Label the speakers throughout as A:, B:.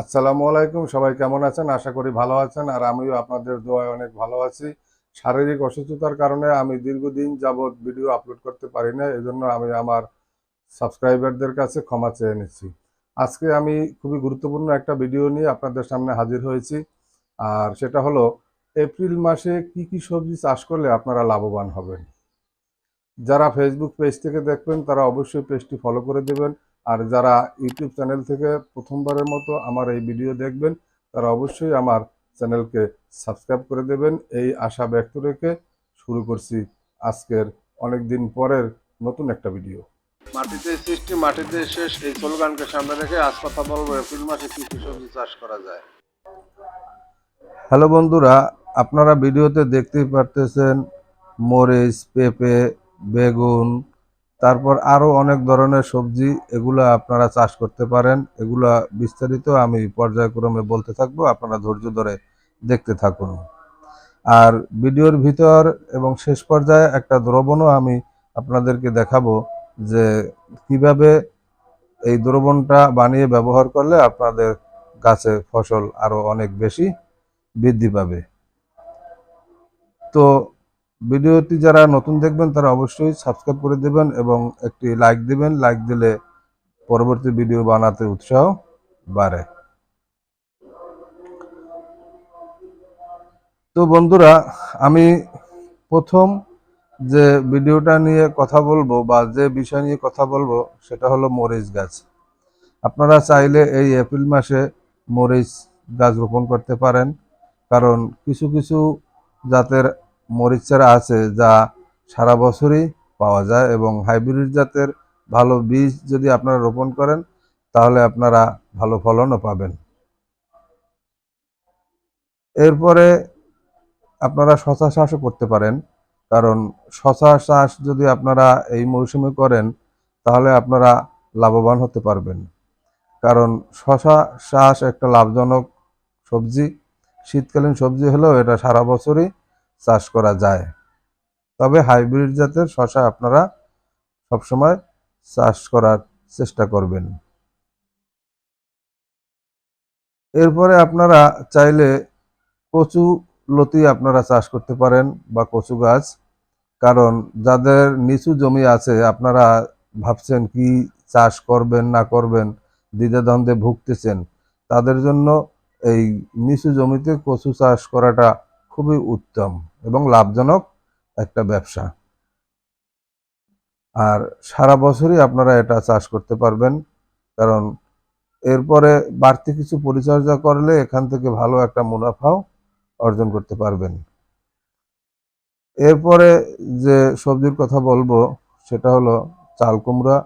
A: আসসালামু আলাইকুম, সবাই কেমন আছেন? আশা করি ভালো আছেন আর আমিও আপনাদের দোয়ায় অনেক ভালো আছি। শারীরিক অসুস্থতার কারণে আমি দীর্ঘদিন যাবৎ ভিডিও আপলোড করতে পারি না এজন্য আমি আমার সাবস্ক্রাইবারদের কাছে ক্ষমা চেয়ে নিচ্ছি। আজকে আমি খুবই গুরুত্বপূর্ণ একটা ভিডিও নিয়ে আপনাদের সামনে হাজির হয়েছি, আর সেটা হলো, এপ্রিল মাসে কি কি সবজি চাষ করলে আপনারা লাভবান হবেন? যারা ফেসবুক পেজ থেকে দেখবেন, তারা অবশ্যই পেজটি ফলো করে দেবেন। আর যারা ইউটিউব চ্যানেল থেকে প্রথমবারের মতো আমার এই ভিডিও দেখবেন তারা অবশ্যই আমার চ্যানেলকে সাবস্ক্রাইব করে দেবেন। এই আশা ব্যক্ত রেখে শুরু করছি আজকের অনেক দিন পরের নতুন একটা ভিডিও। মাটিতে সৃষ্টি মাটিতে শেষ এই স্লোগানকে সামনে রেখে আজ কথা বলব এপ্রিল মাসে কি কি সবজি চাষ করা যায়? হ্যালো বন্ধুরা আপনারা ভিডিওতে দেখতেই পারতেছেন মরিচ পেঁপে বেগুন তারপর আরও অনেক ধরনের সবজি এগুলো আপনারা চাষ করতে পারেন। এগুলা বিস্তারিত আমি পর্যায়ক্রমে বলতে থাকব, আপনারা ধৈর্য ধরে দেখতে থাকুন। আর ভিডিওর ভিতর এবং শেষ পর্যায়ে একটা দ্রবণও আমি আপনাদেরকে দেখাবো যে কীভাবে এই দ্রবণটা বানিয়ে ব্যবহার করলে আপনাদের গাছে ফসল আরও অনেক বেশি বৃদ্ধি পাবে। তো ভিডিওটি যারা নতুন দেখবেন, তারা অবশ্যই সাবস্ক্রাইব করে দেবেন এবং একটি লাইক দিবেন। লাইক দিলে পরবর্তী ভিডিও বানাতে উৎসাহ বাড়ে। তো বন্ধুরা, আমি প্রথম যে ভিডিওটা নিয়ে কথা বলব বা যে বিষয় নিয়ে কথা বলব, সেটা হলো মরিচ গাছ। আপনারা চাইলে এই এপ্রিল মাসে মরিচ গাছ রোপণ করতে পারেন। কারণ কিছু কিছু জাতের মরিচ চারা আছে, যা সারা বছরই পাওয়া যায় এবং হাইব্রিড জাতের ভালো বীজ যদি আপনারা রোপণ করেন, তাহলে আপনারা ভালো ফলনও পাবেন। এরপরে আপনারা শশা চাষও করতে পারেন, কারণ শশা চাষ যদি আপনারা এই মৌসুমে করেন, তাহলে আপনারা লাভবান হতে পারবেন। কারণ শশা চাষ একটা লাভজনক সবজি, শীতকালীন সবজি হলেও এটা সারা বছরই চাষ করা যায়। তবে হাইব্রিড জাতের শশা আপনারা সবসময় চাষ করার চেষ্টা করবেন। এরপরে আপনারা চাইলে কচু লতি আপনারা চাষ করতে পারেন বা কচু গাছ। কারণ যাদের নিচু জমি আছে, আপনারা ভাবছেন কি চাষ করবেন, না করবেন, দ্বিধাদ্বন্দ্বে ভুগতেছেন। তাদের জন্য এই নিচু জমিতে কচু চাষ করাটা খুবই উত্তম। এবং লাভজনক একটা ব্যবসা। আর সারা বছরই আপনারা এটা চাষ করতে পারবেন, কারণ এরপরে বাড়তি কিছু পরিচর্যা করলে এখান থেকে ভালো একটা মুনাফাও অর্জন করতে পারবেন। এরপরে যে সবজির কথা বলব, সেটা হলো চাল কুমড়া।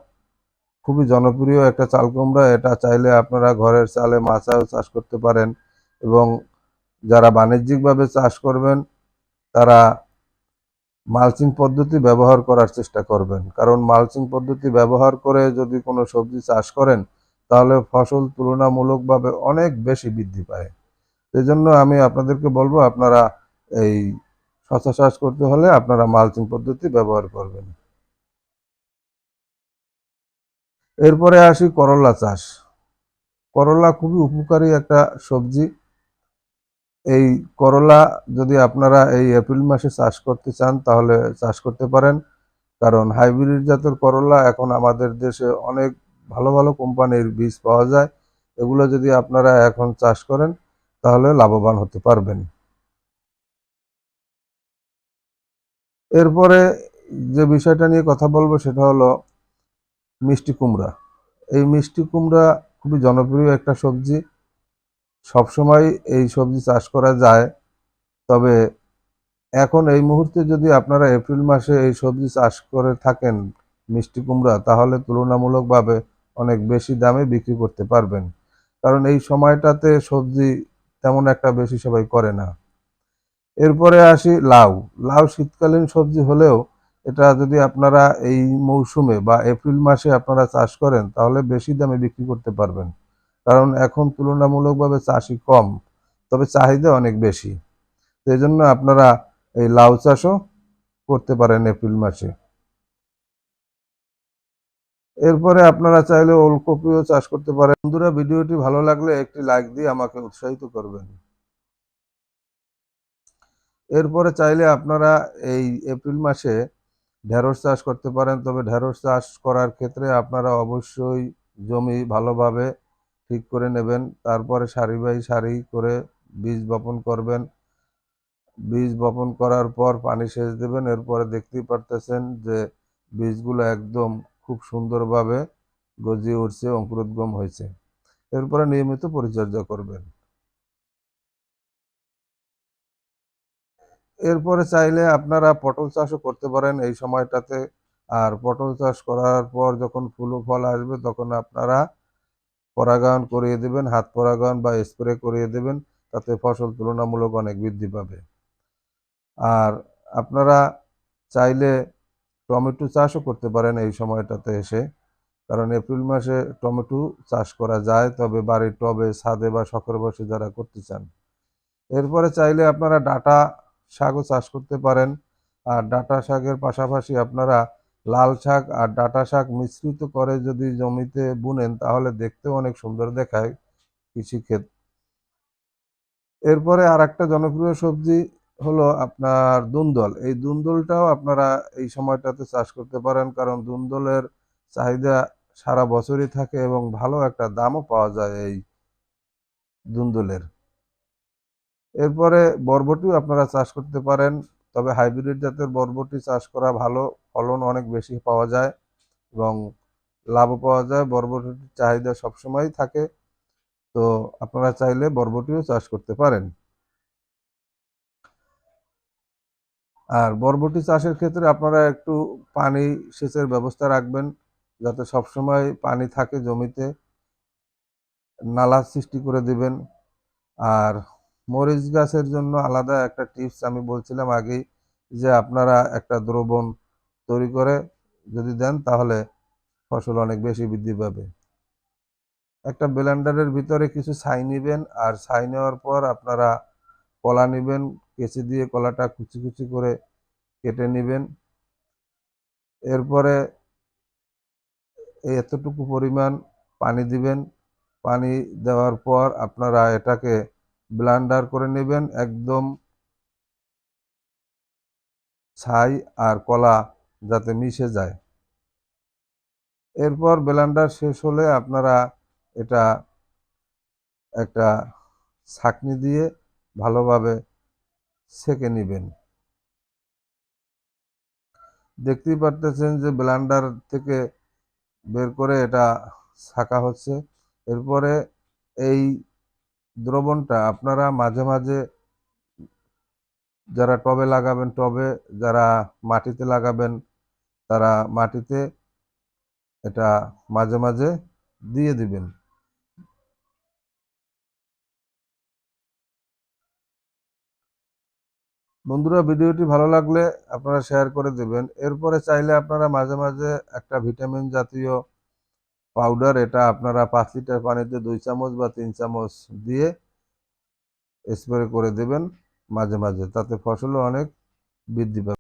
A: খুবই জনপ্রিয় একটা চাল কুমড়া, এটা চাইলে আপনারা ঘরের চালে মাছাও চাষ করতে পারেন এবং যারা বাণিজ্যিকভাবে চাষ করবেন তারা মালচিং পদ্ধতি ব্যবহার করার চেষ্টা করবেন। কারণ মালচিং পদ্ধতি ব্যবহার করে যদি কোনো সবজি চাষ করেন, তাহলে ফসল তুলনামূলকভাবে অনেক বেশি বৃদ্ধি পায়। সেই জন্য আমি আপনাদেরকে বলব, আপনারা এই শশা চাষ করতে হলে আপনারা মালচিং পদ্ধতি ব্যবহার করবেন। এরপরে আসি করলা চাষ। করলা খুবই উপকারী একটা সবজি। এই করলা যদি আপনারা এই এপ্রিল মাসে চাষ করতে চান, তাহলে চাষ করতে পারেন। কারণ হাইব্রিড জাতের করলা এখন আমাদের দেশে অনেক ভালো ভালো কোম্পানির বীজ পাওয়া যায়। এগুলো যদি আপনারা এখন চাষ করেন, তাহলে লাভবান হতে পারবেন। এরপরে যে বিষয়টা নিয়ে কথা বলব, সেটা হলো মিষ্টি কুমড়া। এই মিষ্টি কুমড়া খুবই জনপ্রিয় একটা সবজি। সবসময় এই সবজি চাষ করা যায়। তবে এখন এই মুহূর্তে যদি আপনারা এপ্রিল মাসে এই সবজি চাষ করে থাকেন মিষ্টি কুমড়া, তাহলে তুলনামূলকভাবে অনেক বেশি দামে বিক্রি করতে পারবেন। কারণ এই সময়টাতে সবজি তেমন একটা বেশি সবাই করে না। এরপরে আসি লাউ। লাউ শীতকালীন সবজি হলেও এটা যদি আপনারা এই মৌসুমে বা এপ্রিল মাসে আপনারা চাষ করেন, তাহলে বেশি দামে বিক্রি করতে পারবেন। কারণ এখন তুলনামূলকভাবে চাষি কম, তবে চাহিদা অনেক বেশি। সেই জন্য আপনারা এই লাউ চাষও করতে পারেন এপ্রিল মাসে। এরপরে আপনারা চাইলে ওলকপিও চাষ করতে পারেন। বন্ধুরা, ভিডিওটি ভালো লাগলে একটি লাইক দিয়ে আমাকে উৎসাহিত করবেন। এরপরে চাইলে আপনারা এই এপ্রিল মাসে ঢেঁড়স চাষ করতে পারেন, তবে ঢেঁড়স চাষ করার ক্ষেত্রে আপনারা অবশ্যই জমি ভালোভাবে ঠিক করে নেবেন। তারপরে সারি বাই সারি করে বীজ বপন করবেন। বীজ বপন করার পর পানি সেচ দেবেন। এরপরে দেখতেই পারতেছেন যে বীজগুলো একদম খুব সুন্দরভাবে গজিয়ে উঠছে অঙ্কুরোদ্গম হয়েছে। এরপরে নিয়মিত পরিচর্যা করবেন। এরপরে চাইলে আপনারা পটল চাষও করতে পারেন এই সময়টাতে। আর পটল চাষ করার পর যখন ফুল ও ফল আসবে তখন আপনারা পরাগায়ন করিয়ে দেবেন, হাত পরাগায়ন বা স্প্রে করিয়ে দেবেন, তাতে ফসল তুলনামূলক অনেক বৃদ্ধি পাবে। আর আপনারা চাইলে টমেটো চাষও করতে পারেন এই সময়টাতে এসে, কারণ এপ্রিল মাসে টমেটো চাষ করা যায়, তবে বাড়ির টবে, ছাদে বা শখের বসে যারা করতে চান। এরপরে চাইলে আপনারা ডাটা শাকও চাষ করতে পারেন, আর ডাটা শাকের পাশাপাশি আপনারা লাল শাক আর ডাটা শাক মিশ্রিত করে যদি জমিতে বুনেন, তাহলে দেখতেও অনেক সুন্দর দেখায় কৃষিক্ষেত। এরপরে আর একটা জনপ্রিয় সবজি হলো আপনার দুন্দল। এই দুন্দলটাও আপনারা এই সময়টাতে চাষ করতে পারেন, কারণ দুন্দলের চাহিদা সারা বছরই থাকে এবং ভালো একটা দামও পাওয়া যায় এই দুন্দলের। এরপরে বরবটিও আপনারা চাষ করতে পারেন, তবে হাইব্রিড জাতের বরবটি চাষ করা ভালো। ফলন অনেক বেশি পাওয়া যায় এবং লাভও পাওয়া যায়। বরবটির চাহিদা সবসময়ই থাকে। তো আপনারা চাইলে বরবটিও চাষ করতে পারেন। আর বরবটি চাষের ক্ষেত্রে আপনারা একটু পানি সেচের ব্যবস্থা রাখবেন যাতে সবসময় পানি থাকে জমিতে। নালা সৃষ্টি করে দিবেন। আর মরিচ গাছের জন্য আলাদা একটা টিপস আমি বলছিলাম আগেই যে আপনারা একটা দ্রবণ তৈরি করে যদি দেন, তাহলে ফসল অনেক বেশি বৃদ্ধি পাবে। একটা ব্লেন্ডারের ভিতরে কিছু ছাই নেবেন, আর ছাই নেওয়ার পর আপনারা কলা নেবেন, কেচি দিয়ে কলাটা কুচি কুচি করে কেটে নেবেন। এরপরে এতটুকু পরিমাণ পানি দিবেন। পানি দেওয়ার পর আপনারা এটাকে ব্লান্ডার করে নেবেন, একদম ছাই আর কলা যাতে মিশে যায়। এরপর ব্লেন্ডার শেষ হলে আপনারা এটা একটা ছাঁকনি দিয়ে ভালোভাবে সেকে নেবেন। দেখতেই পারতেছেন যে ব্লেন্ডার থেকে বের করে এটা ছাঁকা হচ্ছে। এরপরে এই দ্রবণটা আপনারা মাঝে মাঝে যারা টবে লাগাবেন, টবে যারা মাটিতে লাগাবেন তারা মাটিতে এটা মাঝে মাঝে দিয়ে দিবেন। বন্ধুরা, ভিডিওটি ভালো লাগলে আপনারা শেয়ার করে দেবেন। এরপরে চাইলে আপনারা মাঝে মাঝে একটা ভিটামিন জাতীয় পাউডার এটা আপনারা পাঁচ লিটার পানিতে দুই চামচ বা তিন চামচ দিয়ে স্প্রে করে দেবেন মাঝে মাঝে। তাতে ফসলও অনেক বৃদ্ধি পাবে।